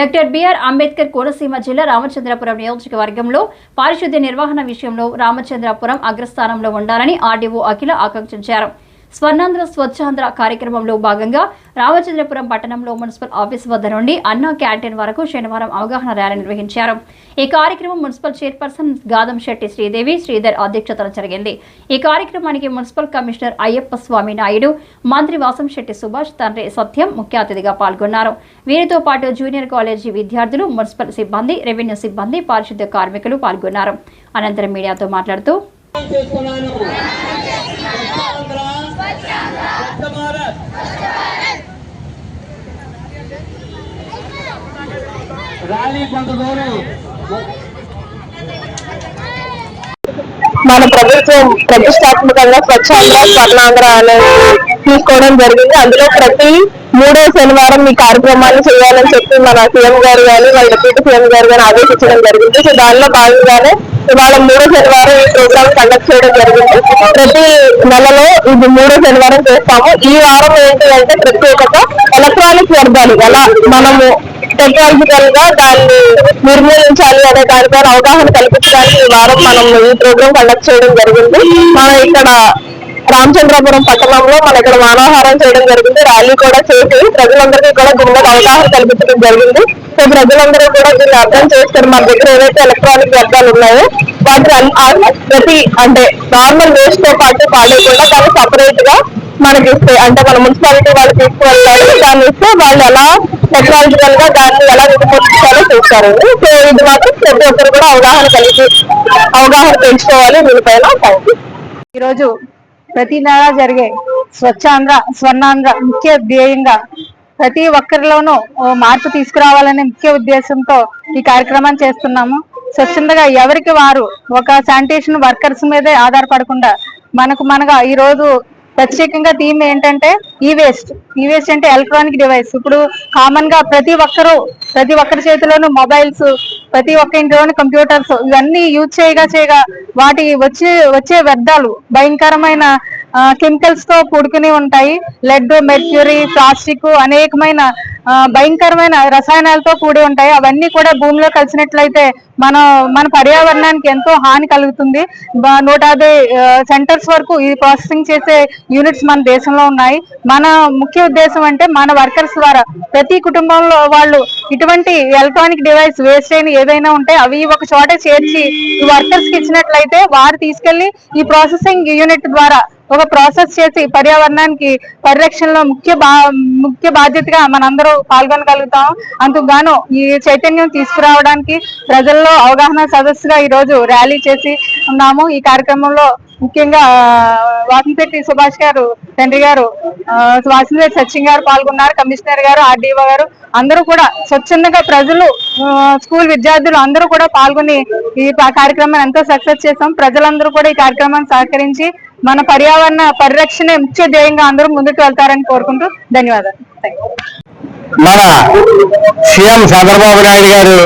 Doctor BR Ambedkar Konaseema జిల్లా రామచంద్రపురం నియోజకవర్గంలో పారిశుద్ధ్య నిర్వహణ విషయంలో రామచంద్రపురం అగ్రస్థానంలో ఉండాలని ఆర్డీఓ అఖిల ఆకాంక్షించారు. స్వర్ణాంధ్ర స్వచ్ఛాంధ్ర కార్యక్రమంలో భాగంగా రామచంద్రపురం పట్టణంలో మున్సిపల్ ఆఫీస్ వద్ద నుండి అన్నా క్యాంటీన్ వరకు శనివారం అవగాహన ర్యాలీ నిర్వహించారు. ఈ కార్యక్రమం మున్సిపల్ చైర్పర్సన్ గాదం శెట్టి శ్రీదేవి శ్రీధర్ అధ్యక్షతన జరిగింది. ఈ కార్యక్రమానికి మున్సిపల్ కమిషనర్ అయ్యప్ప స్వామి నాయుడు మంత్రి వాసంశెట్టి సుభాష్ తండ్రి సత్యం ముఖ్య అతిథిగా పాల్గొన్నారు. వీరితో పాటు జూనియర్ కాలేజీ విద్యార్థులు మున్సిపల్ సిబ్బంది రెవెన్యూ సిబ్బంది పారిశుద్ధ్య కార్మికులు పాల్గొన్నారు. అనంతరం మీడియాతో మాట్లాడుతూ స్వచ్ఛ భారత్ ర్యాలీ కొంత దూరం మన ప్రభుత్వం ప్రతిష్టాత్మకంగా స్వచ్ఛాంధ్ర స్వర్ణాంధ్ర అనేది తీసుకోవడం జరిగింది. అందులో ప్రతి మూడో శనివారం ఈ కార్యక్రమాన్ని చేయాలని చెప్పి మన సీఎం గారు కానీ వాళ్ళ డిప్యూటీ సీఎం గారు కానీ ఆదేశించడం జరిగింది. సో దానిలో భాగంగానే ఇవాళ మూడో శనివారం ఈ ప్రోగ్రామ్ కండక్ట్ చేయడం జరిగింది. ప్రతి నెలలో ఇది మూడో శనివారం చేస్తాము. ఈ వారం ఏంటి అంటే ప్రత్యేకత ఎలక్ట్రానిక్ వ్యర్థాలు. ఎలా మనము టెక్నాలజికల్గా దాన్ని నిర్మూలించాలి అనే దానిపైన అవగాహన కల్పించడానికి ఈ వారం మనం ఈ ప్రోగ్రామ్ కండక్ట్ చేయడం జరిగింది. మనం ఇక్కడ రామచంద్రపురం పట్టణంలో మన ఇక్కడ మానవహారం చేయడం జరిగింది. ర్యాలీ కూడా చేసి ప్రజలందరికీ కూడా దీని అవగాహన కల్పించడం జరిగింది. సో ప్రజలందరూ కూడా దీన్ని అర్థం చేస్తారు మన దగ్గర ఏవైతే ఎలక్ట్రానిక్ వ్యర్థాలు ఉన్నాయో వాటి ప్రతి అంటే నార్మల్ వేస్ట్తో పాటు పాడేయకుండా దాన్ని సపరేట్గా మనకి ఇస్తే అంటే మన మున్సిపాలిటీ వాళ్ళు తీసుకువెళ్తారు దాన్ని ఇస్తే వాళ్ళు ఎలా టెక్నాలజికల్గా దాన్ని ఎలా వినియోగించాలో చూస్తారు. సో ఇది మాత్రం ప్రతి ఒక్కరు కూడా అవగాహన కలిగి అవగాహన పెంచుకోవాలి దీనిపైన. థ్యాంక్ యూ ఈరోజు ప్రతి నెల జరిగే స్వచ్ఛాంధ్ర స్వర్ణాంధ్ర ముఖ్య ధ్యేయంగా ప్రతి ఒక్కరిలోనూ మార్పు తీసుకురావాలనే ముఖ్య ఉద్దేశంతో ఈ కార్యక్రమాన్ని చేస్తున్నాము. స్వచ్ఛందగా ఎవరికి వారు ఒక శానిటేషన్ వర్కర్స్ మీదే ఆధారపడకుండా మనకు మనగా ఈ రోజు ప్రత్యేకంగా థీమ్ ఏంటంటే ఈ వేస్ట్ ఈ వేస్ట్ అంటే ఎలక్ట్రానిక్ డివైస్ ఇప్పుడు కామన్గా ప్రతి ఒక్కరు ప్రతి ఒక్కరి చేతిలోనూ మొబైల్స్ ప్రతి ఒక్క ఇంట్లోని కంప్యూటర్స్ ఇవన్నీ యూజ్ చేయగా చేయగా వాటి వచ్చే వచ్చే వ్యర్థాలు భయంకరమైన కెమికల్స్తో కూడుకుని ఉంటాయి. లెడ్ మెర్క్యూరీ ప్లాస్టిక్ అనేకమైన భయంకరమైన రసాయనాలతో కూడి ఉంటాయి. అవన్నీ కూడా భూమిలో కలిసినట్లయితే మన మన పర్యావరణానికి ఎంతో హాని కలుగుతుంది. నూట సెంటర్స్ వరకు ఈ ప్రాసెసింగ్ చేసే యూనిట్స్ మన దేశంలో ఉన్నాయి. మన ముఖ్య ఉద్దేశం అంటే మన వర్కర్స్ ద్వారా ప్రతి కుటుంబంలో వాళ్ళు ఇటువంటి ఎలక్ట్రానిక్ డివైస్ వేస్ట్ అయిన ఏదైనా ఉంటే అవి ఒక చోట చేర్చి ఈ వర్కర్స్కి ఇచ్చినట్లయితే వారు తీసుకెళ్ళి ఈ ప్రాసెసింగ్ యూనిట్ ద్వారా ఒక ప్రాసెస్ చేసి పర్యావరణానికి పరిరక్షణలో ముఖ్య బా ముఖ్య బాధ్యతగా మనందరూ పాల్గొనగలుగుతాం. అందుకుగాను ఈ చైతన్యం తీసుకురావడానికి ప్రజల్లో అవగాహన సదస్సుగా ఈ రోజు ర్యాలీ చేసి ఉన్నాము. ఈ కార్యక్రమంలో ముఖ్యంగా ఆ, వాసంశెట్టి సుభాష్ గారు తండ్రి గారు ఆ, వాసంశెట్టి సచిన్ గారు పాల్గొన్నారు కమిషనర్ గారు ఆర్డీఓ గారు. అందరూ కూడా స్వచ్ఛందంగా ప్రజలు స్కూల్ విద్యార్థులు అందరూ కూడా పాల్గొని ఈ కార్యక్రమాన్ని ఎంతో సక్సెస్ చేసాం. ప్రజలందరూ కూడా ఈ కార్యక్రమాన్ని సహకరించి మన పర్యావరణ పరిరక్షణ ముఖ్య ధ్యేయంగా అందరూ ముందుకు వెళ్తారని కోరుకుంటూ ధన్యవాదాలు. మన సీఎం చంద్రబాబు నాయుడు గారు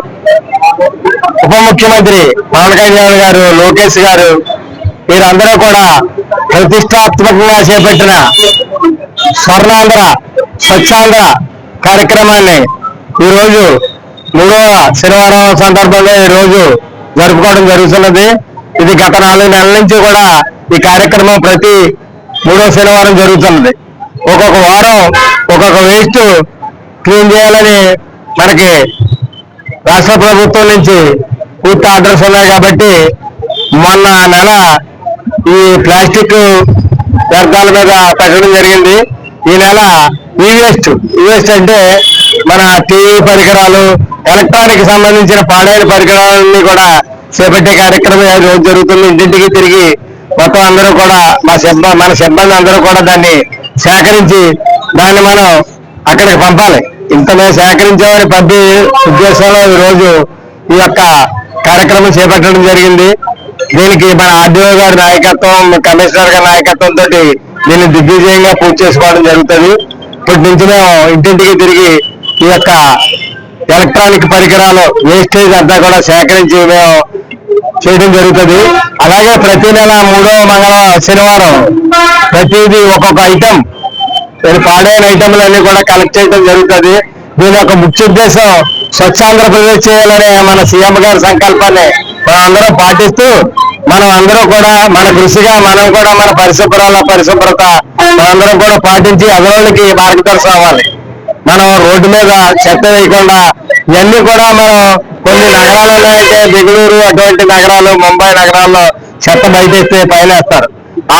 ఉప ముఖ్యమంత్రి పవన్ కళ్యాణ్ గారు లోకేష్ గారు వీరందరూ కూడా ప్రతిష్టాత్మకంగా చేపట్టిన స్వర్ణాంధ్ర స్వచ్ఛాంధ్ర కార్యక్రమాన్ని ఈరోజు మూడవ శనివారం సందర్భంగా ఈ రోజు జరుపుకోవడం జరుగుతున్నది. ఇది గత నాలుగు నెలల నుంచి కూడా ఈ కార్యక్రమం ప్రతి మూడో శనివారం జరుగుతున్నది. ఒక్కొక్క వారం ఒక్కొక్క వేస్ట్ క్లీన్ చేయాలని మనకి రాష్ట్ర ప్రభుత్వం నుంచి పూర్తి ఆర్డర్స్ ఉన్నాయి కాబట్టి మొన్న నెల ఈ ప్లాస్టిక్ వ్యర్థాల మీద పెట్టడం జరిగింది. ఈ నెల ఈ వేస్ట్ ఈ వేస్ట్ అంటే మన టీవీ పరికరాలు ఎలక్ట్రానిక్ సంబంధించిన పాడైన పరికరాలన్నీ కూడా చేపట్టే కార్యక్రమం ఈ రోజు జరుగుతుంది. ఇంటింటికి తిరిగి మొత్తం అందరూ కూడా మా సిబ్బ మన సిబ్బంది అందరూ కూడా దాన్ని సేకరించి దాన్ని మనం అక్కడికి పంపాలి. ఇంత మేము సేకరించామని పంపి ఉద్దేశంలో రోజు ఈ యొక్క కార్యక్రమం చేపట్టడం జరిగింది. దీనికి మన ఆర్డీఓ గారి నాయకత్వం కమిషనర్ గారి నాయకత్వంతో దీన్ని దిగ్విజయంగా పూర్తి చేసుకోవడం జరుగుతుంది. ఇప్పటి నుంచి మేము ఇంటింటికి తిరిగి ఈ యొక్క ఎలక్ట్రానిక్ పరికరాలు వేస్టేజ్ అంతా కూడా సేకరించి మేము చేయడం జరుగుతుంది. అలాగే ప్రతి నెల మూడో మంగళవారం శనివారం ప్రతిదీ ఒక్కొక్క ఐటమ్ పాడైన ఐటమ్లన్నీ కూడా కలెక్ట్ చేయడం జరుగుతుంది. దీని యొక్క ముఖ్య ఉద్దేశం స్వచ్ఛ ఆంధ్రప్రదేశ్ చేయాలనే మన సీఎం గారి సంకల్పాన్ని మనం అందరం పాటిస్తూ మనం అందరూ కూడా మన కృషిగా మనం కూడా మన పరిశుభ్రాల పరిశుభ్రత మనందరం కూడా పాటించి అదనోళ్ళకి మార్గదర్శనం అవ్వాలి. మనం రోడ్డు మీద చెత్త వేయకుండా ఇవన్నీ కూడా మనం కొన్ని నగరాలలో అయితే బెంగళూరు అటువంటి నగరాలు ముంబై నగరాల్లో చెత్త బయటేస్తే పైలేస్తారు ఆ